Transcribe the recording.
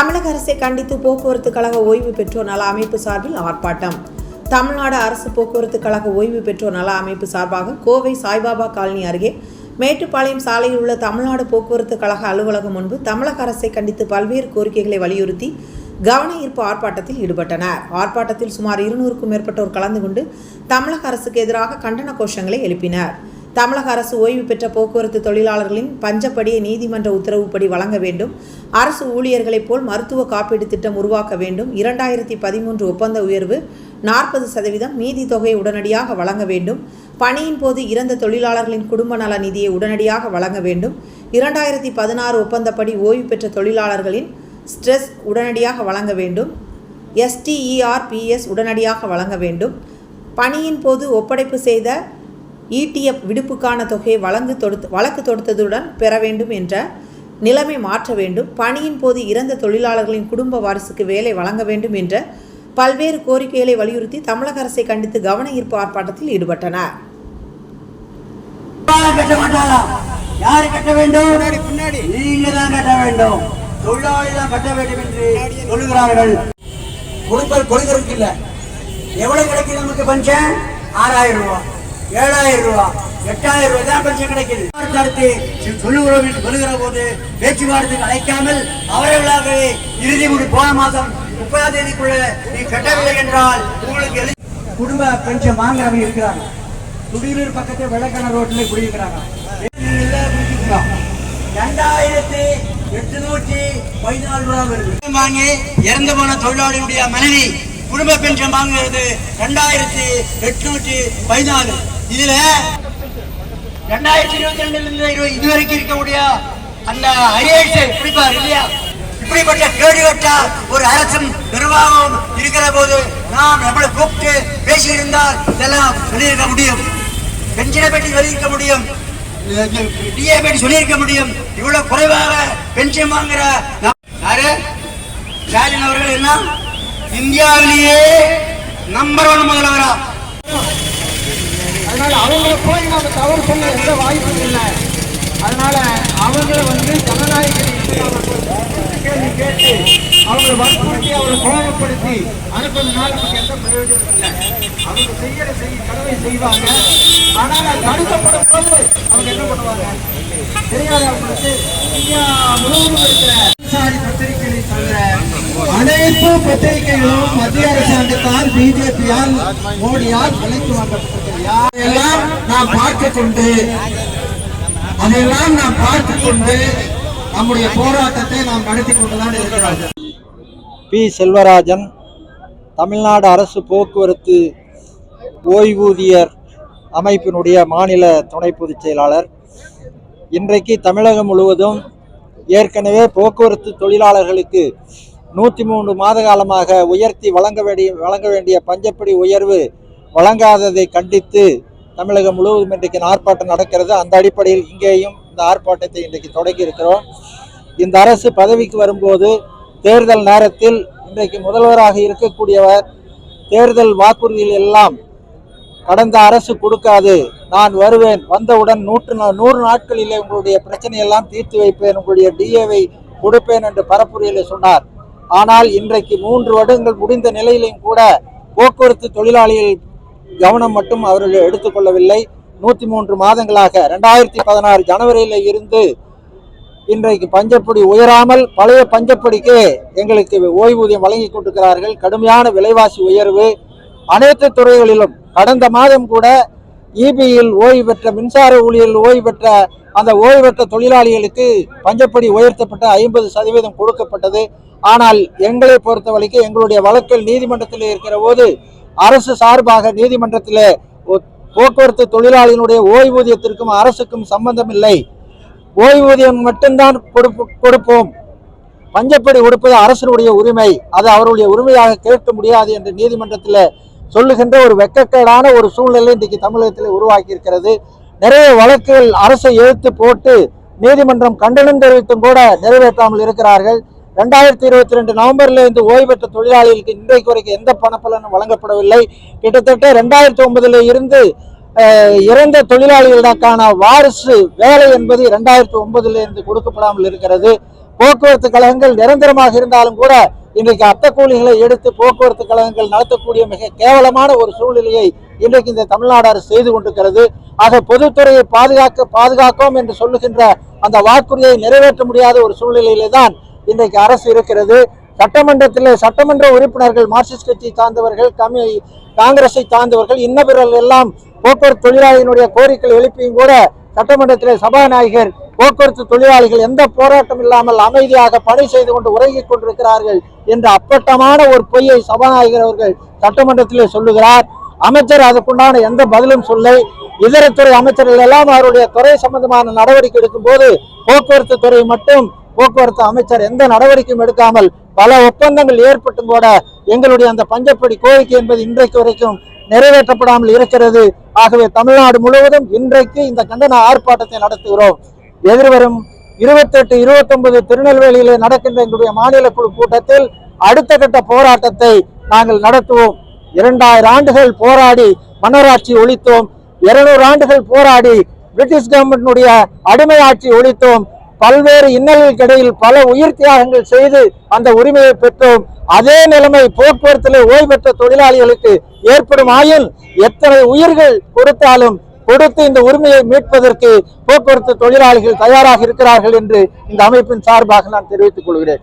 தமிழக அரசை கண்டித்து போக்குவரத்து கழக ஓய்வு பெற்றோர் நல அமைப்பு சார்பில் ஆர்ப்பாட்டம். தமிழ்நாடு அரசு போக்குவரத்து கழக ஓய்வு பெற்றோர் நல அமைப்பு சார்பாக கோவை சாய்பாபா காலனி அருகே மேட்டுப்பாளையம் சாலையில் உள்ள தமிழ்நாடு போக்குவரத்து கழக அலுவலகம் முன்பு தமிழக அரசை கண்டித்து பல்வேறு கோரிக்கைகளை வலியுறுத்தி கவன ஈர்ப்பு ஆர்ப்பாட்டத்தில் ஈடுபட்டனர். ஆர்ப்பாட்டத்தில் சுமார் இருநூறுக்கும் மேற்பட்டோர் கலந்து கொண்டு தமிழக அரசுக்கு எதிராக கண்டன கோஷங்களை எழுப்பினர். தமிழக அரசு ஓய்வு பெற்ற போக்குவரத்து தொழிலாளர்களின் பஞ்சப்படியை நீதிமன்ற உத்தரவுப்படி வழங்க வேண்டும். அரசு ஊழியர்களைப் போல் மருத்துவ காப்பீடு திட்டம் உருவாக்க வேண்டும். இரண்டாயிரத்தி பதிமூன்று ஒப்பந்த உயர்வு நாற்பது சதவீதம் மீதி தொகையை உடனடியாக வழங்க வேண்டும். பணியின் போது இறந்த தொழிலாளர்களின் குடும்ப நல நிதியை உடனடியாக வழங்க வேண்டும். இரண்டாயிரத்தி பதினாறு ஒப்பந்தப்படி ஓய்வு பெற்ற தொழிலாளர்களின் ஸ்ட்ரெஸ் உடனடியாக வழங்க வேண்டும். எஸ்டிஇஆர்பிஎஸ் உடனடியாக வழங்க வேண்டும். பணியின் போது ஒப்படைப்பு செய்த இடிஎஃப் விடுப்புக்கான தொகையை வழங்கு தொடுத்து வழக்கு தொடுத்ததுடன் பெற வேண்டும் என்ற நிலைமை மாற்ற வேண்டும். பணியின் போது இறந்த தொழிலாளர்களின் குடும்ப வாரிசுக்கு வேலை வழங்க வேண்டும் என்ற பல்வேறு கோரிக்கைகளை வலியுறுத்தி தமிழக அரசை கண்டித்து கவன ஈர்ப்பு ஆர்ப்பாட்டத்தில் ஈடுபட்டனர். யாரு கட்ட வேண்டும்? நீங்க தான் கட்ட வேண்டும். தொழிலாளி தான் கட்ட வேண்டும் என்று சொல்லுகிறார்கள். கொடுப்பல் கொடுக்கறதுக்கு இல்ல. எவ்வளவு கிடைக்குது நமக்கு பஞ்சம் ஆறாயிரம் ரூபாய். ஏழாயிரம் ரூபாய் எட்டாயிரம் ரூபாய் தான் பஞ்சம் கிடைக்குது. அடுத்து சொல்லுகிறோம் என்று சொல்லுகிற போது பேச்சுவார்த்தைக்கு அழைக்காமல் அவர்களாகவே இறுதி முடி போன மாதம் முப்பதாம் தேதிக்குள்ள நீ கட்டவில்லை என்றால் உங்களுக்கு குடும்ப பென்ஷன் வாங்குறவங்க இருக்கிறாங்க. துடியூர் பக்கத்துல வெள்ளக்கண ரோட்டில் குடியிருக்கிறாங்க. ரெண்டாயிரத்தி எட்டுநூற்றி பதினாலு ரூபா வருது. வாங்கி இறந்து போன தொழிலாளியுடைய மனைவி குடும்ப பென்ஷன் வாங்குறது ரெண்டாயிரத்தி எட்நூற்றி பதினாலு. இதுல ரெண்டாயிரத்தி இருபத்தி ரெண்டுல இருந்து இரு- இதுவரைக்கும் இருக்கக்கூடிய அந்த ஐஏஎஸ் பிடிப்பார் இல்லையா? இப்படிப்பட்ட கேடுகட்ட ஒரு அரசும் நிர்வாகம் இருக்கிற போது நாம் நம்மளை கூப்பிட்டு பேசியிருந்தால் இதெல்லாம் சொல்லியிருக்க முடியும். பென்ஷனை பற்றி சொல்லியிருக்க முடியும். டிஏ பற்றி சொல்லியிருக்க முடியும். இவ்வளவு குறைவாக பென்ஷன் வாங்குற யாரு? ஸ்டாலின் அவர்கள் என்ன? இந்தியாவிலேயே நம்பர் ஒன் முதல்வரா? அதனால அவங்கள போய் நம்ம தவறு சொல்ல எந்த வாய்ப்பும் இல்லை. அதனால அவங்கள வந்து ஜனநாயக கேள்வி கேட்டு அவங்களை வற்புறுத்தி அவங்களை கோபப்படுத்தி அனுப்புறதுனால நமக்கு எந்த பிரயோஜனம் இல்லை. அவங்க செய்யற செய்ய கடமை செய்வாங்க. ஆனால் தடுக்கப்படும் போது அவங்க என்ன பண்ணுவாங்க? தெரியாத அவங்களுக்கு. இந்தியா முழுவதும் இருக்கிற சாரி பத்திரிகைகளை அனைத்து பத்திரிகைகளும் மத்திய அரசாங்கத்தால் பிஜேபியால் மோடியால் விலைக்கு வாங்கப்பட்டிருக்கிறது யாரெல்லாம் நாம் பார்த்துக் கொண்டு அதையெல்லாம் நாம் பார்த்துக் கொண்டு நம்முடைய போராட்டத்தை நாம் நடத்தி கொண்டுதான் இருக்கிறார்கள். பி. செல்வராஜன் தமிழ்நாடு அரசு போக்குவரத்து ஓய்வூதியர் அமைப்பினுடைய மாநில துணை பொதுச் செயலாளர். இன்றைக்கு தமிழகம் முழுவதும் ஏற்கனவே போக்குவரத்து தொழிலாளர்களுக்கு நூற்றி மூன்று மாத காலமாக உயர்த்தி வழங்க வேண்டிய வழங்க வேண்டிய பஞ்சப்படி உயர்வு வழங்காததை கண்டித்து தமிழகம் முழுவதும் இன்றைக்கு ஆர்ப்பாட்டம் நடக்கிறது. அந்த அடிப்படையில் இங்கேயும் இந்த ஆர்ப்பாட்டத்தை இன்றைக்கு தொடங்கி இருக்கிறோம். இந்த அரசு பதவிக்கு வரும்போது தேர்தல் நேரத்தில் இன்றைக்கு முதல்வராக இருக்கக்கூடியவர் தேர்தல் வாக்குறுதிகள் எல்லாம் கடந்த அரசு கொடுக்காது. நான் வருவேன். வந்தவுடன் நூற்று நா- நூறு நாட்களிலே உங்களுடைய பிரச்சனையெல்லாம் தீர்த்து வைப்பேன். உங்களுடைய டிஏவை கொடுப்பேன் என்று பரப்புரையில் சொன்னார். ஆனால் இன்றைக்கு மூன்று வருடங்கள் முடிந்த நிலையிலும் கூட போக்குவரத்து தொழிலாளிகள் கவனம் மட்டும் அவர்கள் எடுத்துக்கொள்ளவில்லை நூற்றி மூன்று மாதங்களாக ரெண்டாயிரத்தி பதினாறு ஜனவரியில் இருந்து இன்றைக்கு பஞ்சப்படி உயராமல் பழைய பஞ்சப்படிக்கு எங்களுக்கு ஓய்வூதியம் வழங்கி கொண்டிருக்கிறார்கள். கடுமையான விலைவாசி உயர்வு. அனைத்து துறைகளிலும் கடந்த மாதம் கூட இபியில் ஓய்வு பெற்ற மின்சார ஊழியர்கள் ஓய்வு பெற்ற அந்த ஓய்வு பெற்ற தொழிலாளிகளுக்கு பஞ்சப்படி உயர்த்தப்பட்ட ஐம்பது சதவீதம் கொடுக்கப்பட்டது. ஆனால் எங்களை பொறுத்தவரைக்கும் எங்களுடைய வழக்கில் நீதிமன்றத்தில் இருக்கிற போது அரசு சார்பாக நீதிமன்றத்தில் போக்குவரத்து தொழிலாளிகளுடைய ஓய்வூதியத்திற்கும் அரசுக்கும் சம்பந்தம் இல்லை ஓய்வூதியம் மட்டும்தான் கொடுப்பு கொடுப்போம். பஞ்சப்படி கொடுப்பது அரசனுடைய உரிமை. அது அவருடைய உரிமையாக கேட்க முடியாது என்று நீதிமன்றத்தில் சொல்லுகின்ற ஒரு வெக்கக்கேடான ஒரு சூழ்நிலை இன்றைக்கு தமிழகத்தில் உருவாக்கி இருக்கிறது நிறைய வழக்குகள் அரசை எழுத்து போட்டு நீதிமன்றம் கண்டனம் தெரிவித்தும் கூட நிறைவேற்றாமல் இருக்கிறார்கள். ரெண்டாயிரத்தி இருபத்தி ரெண்டு நவம்பர்ல இருந்து ஓய்வு பெற்ற தொழிலாளிகளுக்கு இன்றைக்கு வரைக்கும் எந்த பணப்பலனும் வழங்கப்படவில்லை. கிட்டத்தட்ட ரெண்டாயிரத்தி ஒன்பதுல இருந்து இறந்த தொழிலாளிகளுக்கான வாரிசு வேலை என்பது இரண்டாயிரத்தி ஒன்பதுல இருந்து கொடுக்கப்படாமல் இருக்கிறது. போக்குவரத்து கழகங்கள் நிரந்தரமாக இருந்தாலும் கூட இன்றைக்கு அத்த கூலிகளை எடுத்து போக்குவரத்து கழகங்கள் நடத்தக்கூடிய மிக கேவலமான ஒரு சூழ்நிலையை இன்றைக்கு இந்த தமிழ்நாடு அரசு செய்து கொண்டிருக்கிறது. ஆக பொதுத்துறையை பாதுகாக்க பாதுகாக்கும் என்று சொல்லுகின்ற அந்த வாக்குறுதியை நிறைவேற்ற முடியாத ஒரு சூழ்நிலையிலே தான் இன்றைக்கு அரசு இருக்கிறது. சட்டமன்றத்தில் சட்டமன்ற உறுப்பினர்கள் மார்க்சிஸ்ட் கட்சி சார்ந்தவர்கள் கமி காங்கிரஸை சார்ந்தவர்கள் இன்ன பிறர் எல்லாம் போக்குவரத்து தொழிலாளியினுடைய கோரிக்கை எழுப்பியும் கூட சட்டமன்றத்தில் சபாநாயகர் போக்குவரத்து தொழிலாளிகள் எந்த போராட்டம் இல்லாமல் அமைதியாக பணி செய்து கொண்டு உறங்கிக் கொண்டிருக்கிறார்கள் என்ற அப்பட்டமான ஒரு பொய்யை சபாநாயகர் அவர்கள் சட்டமன்றத்திலே சொல்லுகிறார். அமைச்சர் அதுக்குண்டான எந்த பதிலும் சொல்லை. இதர துறை அமைச்சர்கள் எல்லாம் அவருடைய துறை சம்பந்தமான நடவடிக்கை எடுக்கும் போது போக்குவரத்து துறை மட்டும் போக்குவரத்து அமைச்சர் எந்த நடவடிக்கையும் எடுக்காமல் பல ஒப்பந்தங்கள் ஏற்பட்டும் கூட எங்களுடைய அந்த பஞ்சப்படி கோரிக்கை என்பது இன்றைக்கு வரைக்கும் நிறைவேற்றப்படாமல் இருக்கிறது. ஆகவே தமிழ்நாடு முழுவதும் இன்றைக்கு இந்த கண்டன ஆர்ப்பாட்டத்தை நடத்துகிறோம். எதிர்வரும் இருபத்தெட்டு இருபத்தொன்பது திருநெல்வேலியிலே நடக்கின்ற எங்களுடைய மாநில குழு கூட்டத்தில் அடுத்த கட்ட போராட்டத்தை நாங்கள் நடத்துவோம். இரண்டாயிரம் ஆண்டுகள் போராடி மன்னராட்சி ஒழித்தோம். இருநூறு ஆண்டுகள் போராடி பிரிட்டிஷ் கவர்மெண்டினுடைய அடிமை ஆட்சி ஒழித்தோம். பல்வேறு இன்னல்களுக்கு இடையில் பல உயிர் தியாகங்கள் செய்து அந்த உரிமையை பெற்றோம். அதே நிலைமை போக்குவரத்தில் ஓய்வு பெற்ற தொழிலாளிகளுக்கு ஏற்படும் ஆயின் எத்தனை உயிர்கள் கொடுத்தாலும் கொடுத்து இந்த உரிமையை மீட்பதற்கு போக்குவரத்து தொழிலாளிகள் தயாராக இருக்கிறார்கள் என்று இந்த அமைப்பின் சார்பாக நான் தெரிவித்துக் கொள்கிறேன்.